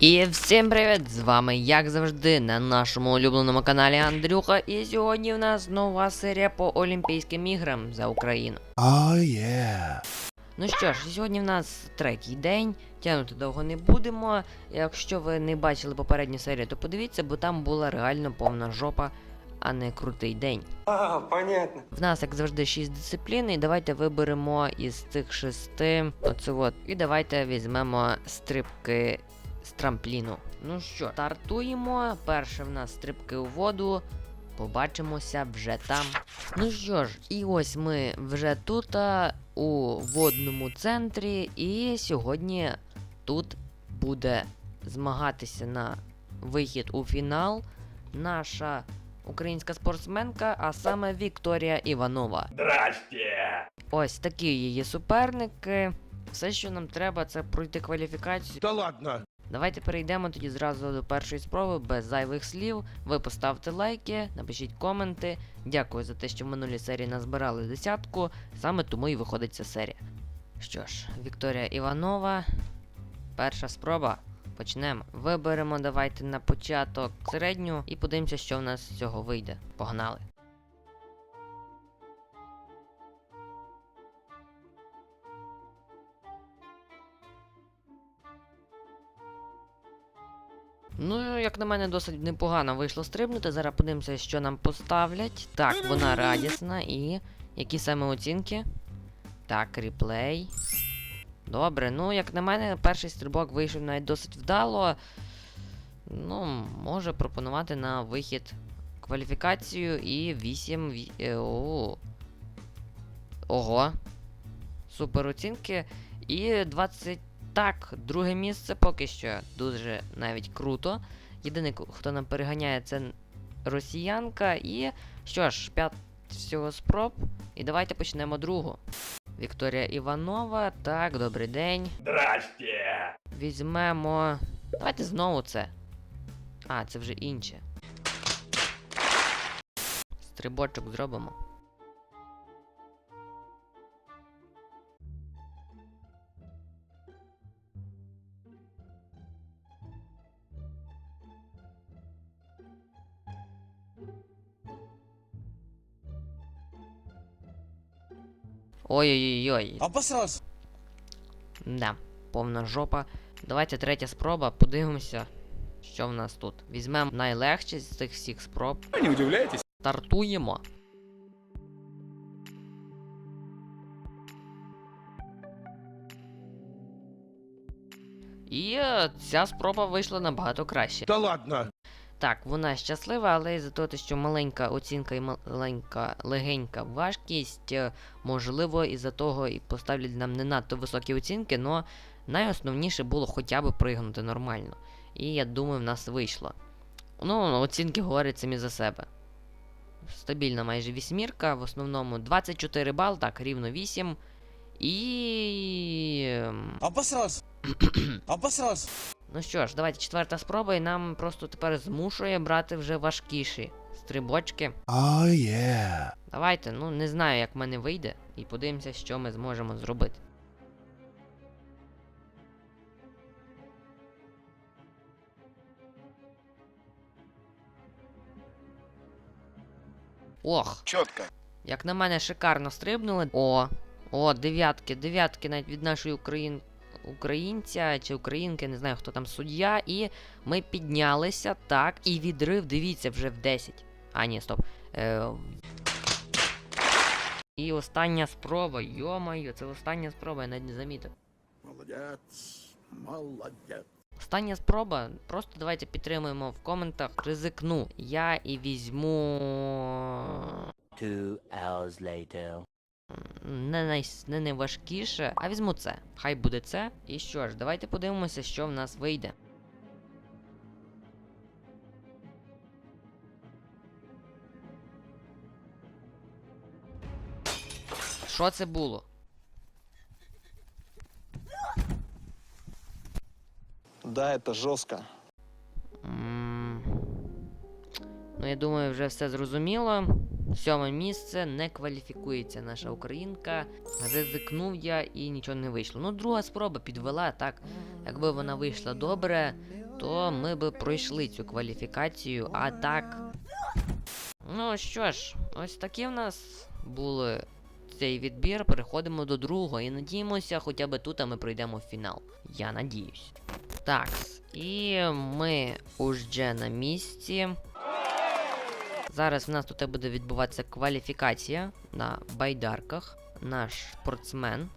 І всім привіт! З вами, як завжди, на нашому улюбленому каналі Андрюха. І сьогодні в нас нова серія по Олімпійським іграм за Україну. Oh yeah. Ну що ж, сьогодні в нас третій день, тягнути довго не будемо. Якщо ви не бачили попередню серію, то подивіться, бо там була реально повна жопа, а не крутий день. А, понятно. В нас, як завжди, 6 дисциплін, і давайте виберемо із цих шести оце от. І давайте візьмемо стрибки з трампліну. Ну що, стартуємо. Перше в нас стрибки у воду. Побачимося вже там. Ну що ж, і ось ми вже тут а, у водному центрі, і сьогодні тут буде змагатися на вихід у фінал наша українська спортсменка, а саме Вікторія Іванова. Здрасте. Ось такі її суперники. Все, що нам треба, це пройти кваліфікацію. Да ладно. Давайте перейдемо тоді зразу до першої спроби без зайвих слів. Ви поставте лайки, напишіть коменти. Дякую за те, що в минулій серії назбирали десятку. Саме тому і виходить ця серія. Що ж, Вікторія Іванова. Перша спроба. Почнемо. Виберемо давайте на початок середню і подивимося, що в нас з цього вийде. Погнали. Ну, як на мене, досить непогано вийшло стрибнути. Зараз подивимося, що нам поставлять. Так, вона радісна і. Які саме оцінки? Так, реплей. Добре, ну, як на мене, перший стрибок вийшов навіть досить вдало. Ну, може пропонувати на вихід кваліфікацію і 8. ві- е. Ого. Супер оцінки. І 20. Так, друге місце поки що дуже навіть круто. Єдиний, хто нам переганяє, це росіянка. І що ж, 5 всього спроб. І давайте почнемо другу. Вікторія Іванова. Так, добрий день. Здрасте. Візьмемо. Давайте знову це. А, це вже інше. Стрибочок зробимо. Ой-ой-ой. Обосрался. Да, повна жопа. Давайте третя спроба, подивимося, що в нас тут. Візьмемо найлегше з цих всіх спроб. Не удивляйтесь. Стартуємо. І е, ця спроба вийшла набагато краще. Да ладно. Так, вона щаслива, але із-за того, що маленька оцінка і маленька легенька важкість, е, можливо, із-за того і поставлять нам не надто високі оцінки, але найосновніше було хоча б пригнути нормально. І я думаю, в нас вийшло. Ну, оцінки говорять самі за себе. Стабільна майже вісьмірка, в основному 24 бал, так, рівно 8. І. ем, Обосрался. Ну що ж, давайте четверта спроба, і нам просто тепер змушує брати вже важкіші стрибочки. Oh yeah. Давайте, ну не знаю, як в мене вийде, і подивимося, що ми зможемо зробити. Ох, Четко. як на мене, шикарно стрибнули. О, о, дев'ятки, дев'ятки навіть від нашої Україн... українця чи українки, не знаю, хто там суддя. І ми піднялися, так, і відрив, дивіться, вже в 10. А, ні, стоп. Е... І остання спроба, йо-моє, це остання спроба, я навіть не замітив. Молодец. Молодец. Остання спроба. Просто давайте підтримуємо в коментах. Ризикну. Я і візьму. Two hours later. Не, най... не найважкіше, а візьму це. Хай буде це. І що ж, давайте подивимося, що в нас вийде. Що це було? Да, это жестко. М, Ну, я думаю, вже все зрозуміло. Сьоме місце не кваліфікується наша українка. Ризикнув я і нічого не вийшло. Ну, друга спроба підвела, так. Якби вона вийшла добре, то ми би пройшли цю кваліфікацію, а так. Ну що ж, ось такі в нас були цей відбір. Переходимо до другого і надіємося, хоча б тут ми пройдемо в фінал. Я надіюсь. Так, і ми уже на місці. Зараз в нас тут буде відбуватися кваліфікація на байдарках. Наш спортсмен.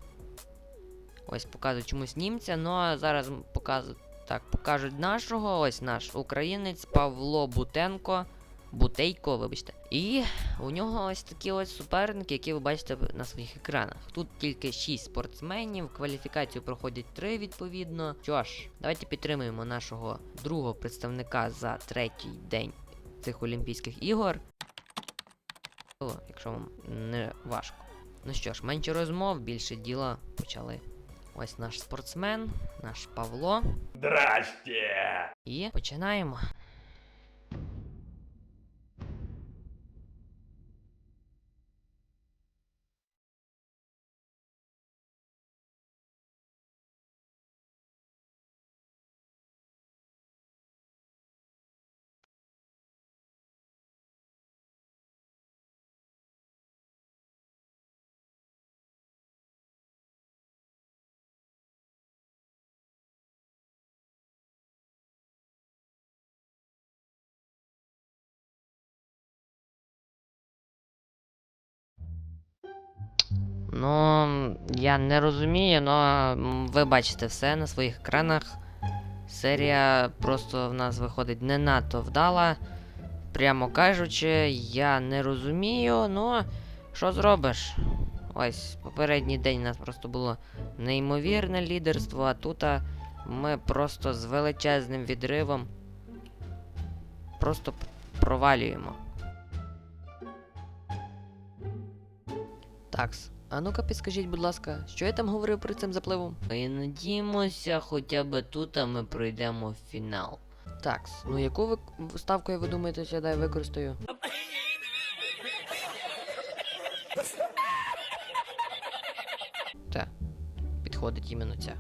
Ось показують чомусь німця, ну а зараз показують. Так, покажуть нашого, ось наш українець Павло Бутенко. Бутейко, вибачте. І у нього ось такі ось суперники, які ви бачите на своїх екранах. Тут тільки 6 спортсменів, кваліфікацію проходять 3 відповідно. Що ж, давайте підтримуємо нашого другого представника за третій день цих Олімпійських ігор. Якщо вам не важко. Ну що ж, менше розмов, більше діла почали. Ось наш спортсмен, наш Павло. Здрасте! І починаємо. Ну, я не розумію, але ви бачите все на своїх екранах. Серія просто в нас виходить не надто вдала. Прямо кажучи, я не розумію, ну що зробиш? Ось, попередній день у нас просто було неймовірне лідерство, а тут ми просто з величезним відривом просто провалюємо. Такс. А ну-ка підскажіть, будь ласка, що я там говорив перед цим запливом? І надіємося, хоча б тут а ми пройдемо в фінал. Такс, ну яку ви ставку, ви думаєте, що я використаю? Та, підходить іменно ця.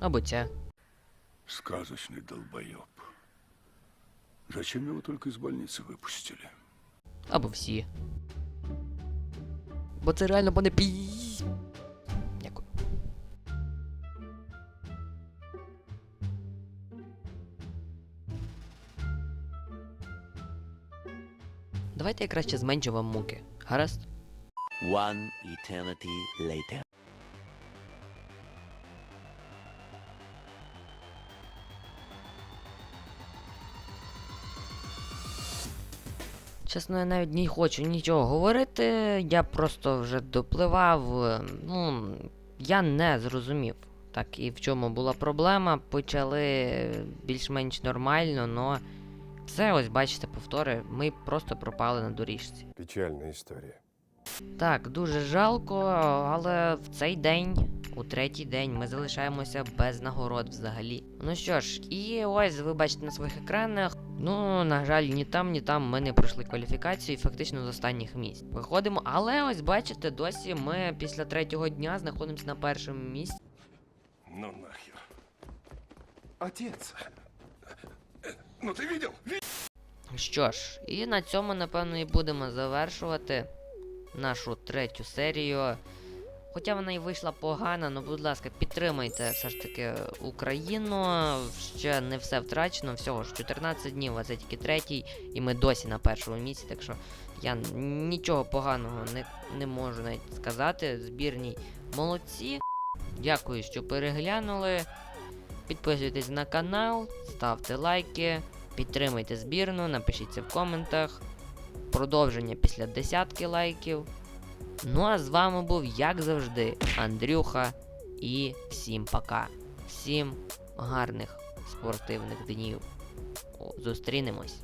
Або ця. Сказочный долбоеб. Зачем его только из больницы выпустили? Або всі. Бо це реально мене пі. Дякую. Давайте я краще зменшу вам муки. Гаразд? One eternity later. Чесно, я навіть не хочу нічого говорити. Я просто вже допливав. е, Ну, я не зрозумів. Так, і в чому була проблема. Почали більш-менш нормально, но все, ось бачите, повтори, ми просто пропали на доріжці. Печальная история. Так, дуже жалко, але в цей день, у третій день, ми залишаємося без нагород взагалі. Ну що ж, і ось ви бачите на своїх екранах. Ну, на жаль, ні там, ні там ми не пройшли кваліфікацію і фактично з останніх місць. Виходимо, але ось бачите, досі ми після третього дня знаходимося на першому місці. Ну нахер. Отец. Ну ты видел? Що ж, і на цьому, напевно, і будемо завершувати нашу третю серію. Хоча вона і вийшла погана, ну будь ласка, підтримайте все ж таки Україну. Ще не все втрачено, всього ж 14 днів, а це тільки третій, і ми досі на першому місці, так що я нічого поганого не, не можу навіть сказати. Збірній молодці. Дякую, що переглянули. Підписуйтесь на канал, ставте лайки. Підтримуйте збірну, напишіть це в коментах. Продовження після десятки лайків. Ну а з вами був, як завжди, Андрюха. І всім пока. Всім гарних спортивних днів. Зустрінемось.